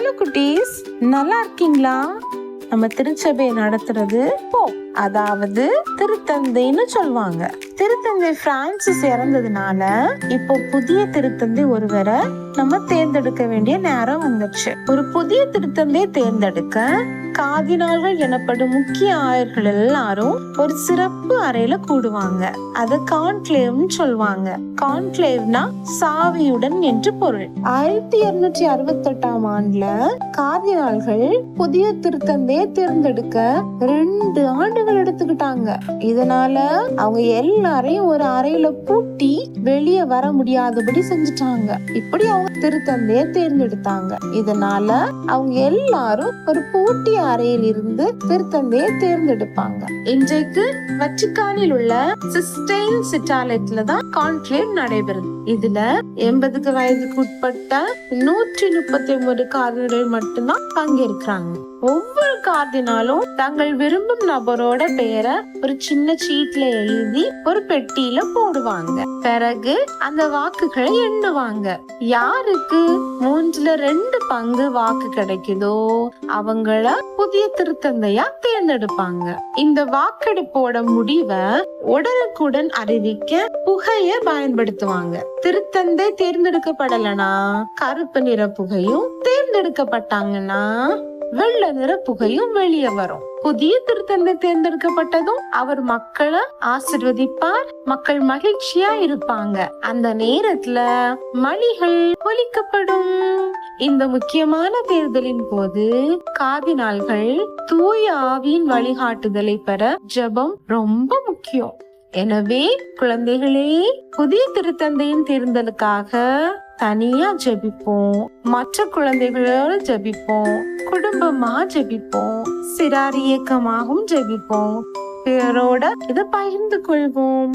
குட்டீஸ் நல்லா இருக்கீங்களா? நம்ம திருச்சபை நடத்துறது போ. அதாவது திருத்தந்தைன்னு சொல்லுவாங்க. திருத்தந்தை பிரான்சிஸ் இறந்ததுனால இப்போ புதிய திருத்தந்தை ஒருவரை நம்ம தேர்ந்தெடுக்க வேண்டிய நேரம் வந்துச்சு. ஒரு புதிய திருத்தந்தை தேர்ந்தெடுக்க காதினால்கள் எனப்படும் முக்கிய ஆயர்கள் எல்லாரும் ஒரு சிறப்பு அறையில கூடுவாங்க. அத கான்க்ளேவ்னு சொல்லுவாங்க. கான்க்ளேவ்னா சாவியுடன் என்று பொருள். ஆயிரத்தி இருநூற்றி அறுபத்தி எட்டாம் ஆண்டுல காதினால்கள் புதிய திருத்தந்தையை தேர்ந்தெடுக்க ரெண்டு ஆண்டுகள் எடுத்துக்கிட்டாங்க. இதனால அவங்க எல்லாரையும் ஒரு அறையில பூட்டி வெளியே வர முடியாதபடி செஞ்சுட்டாங்க. இப்படி அவங்க திருத்தந்தையை தேர்ந்தெடுத்தாங்க. இதனால அவங்க எல்லாரும் ஒரு பூட்டி அறையில் இருந்து திருத்தந்தையை தேர்ந்தெடுப்பாங்க. இன்றைக்கு வச்சிக்கானில் உள்ள சிஸ்டைன் சிட்டாலயத்துல தான் கான்க்ளேவ் நடைபெறுது. இதுல எண்பதுக்கு வயதுக்கு உட்பட்ட நூற்றி முப்பத்தி ஒன்பது கார்டினர்கள் மட்டும்தான் பங்கேற்கிறாங்க. ஒவ்வொரு கார்டினாலும் தங்கள் விரும்பும் நபரோட பெயரை ஒரு சின்ன சீட்ல எழுதி ஒரு பெட்டியில போடுவாங்க. பிறகு அந்த வாக்குகளை எண்ணுவாங்க. யாருக்கு? மூன்றுல ரெண்டு பங்கு வாக்கு கிடைக்குதோ அவங்கள புதிய திருத்தந்தையா தேர்ந்தெடுப்பாங்க. இந்த வாக்கெடுப்போட முடிவை உடனுக்குடன் அறிவிக்க புகைய பயன்படுத்துவாங்க. திருத்தந்தை தேர்ந்தெடுக்கப்படலனா கருப்பு நிற புகையும் தேர்ந்தெடுக்கப்பட்டாங்கன்னா வெள்ள நிற புகையும் வெளியே வரும். புதிய திருத்தந்தை தேர்ந்தெடுக்கப்பட்டதும் அவர் மக்களை ஆசிர்வதிப்பார் மக்கள் மகிழ்ச்சியா இருப்பாங்க. அந்த நேரத்துல மணிகள் ஒலிக்கப்படும். இந்த முக்கியமான தேர்தலின் போது காதினால்கள் தூய ஆவியின் வழிகாட்டுதலை பெற ஜெபம் ரொம்ப முக்கியம். எனவே குழந்தைகளே புதிய திருத்தந்தையின் தேர்தலுக்காக தனியா ஜெபிப்போம். மற்ற குழந்தைகளோட ஜெபிப்போம். குடும்பமா ஜெபிப்போம். சிறார் இயக்கமாகவும் ஜெபிப்போம். பிறரோட இதை பகிர்ந்து கொள்வோம்.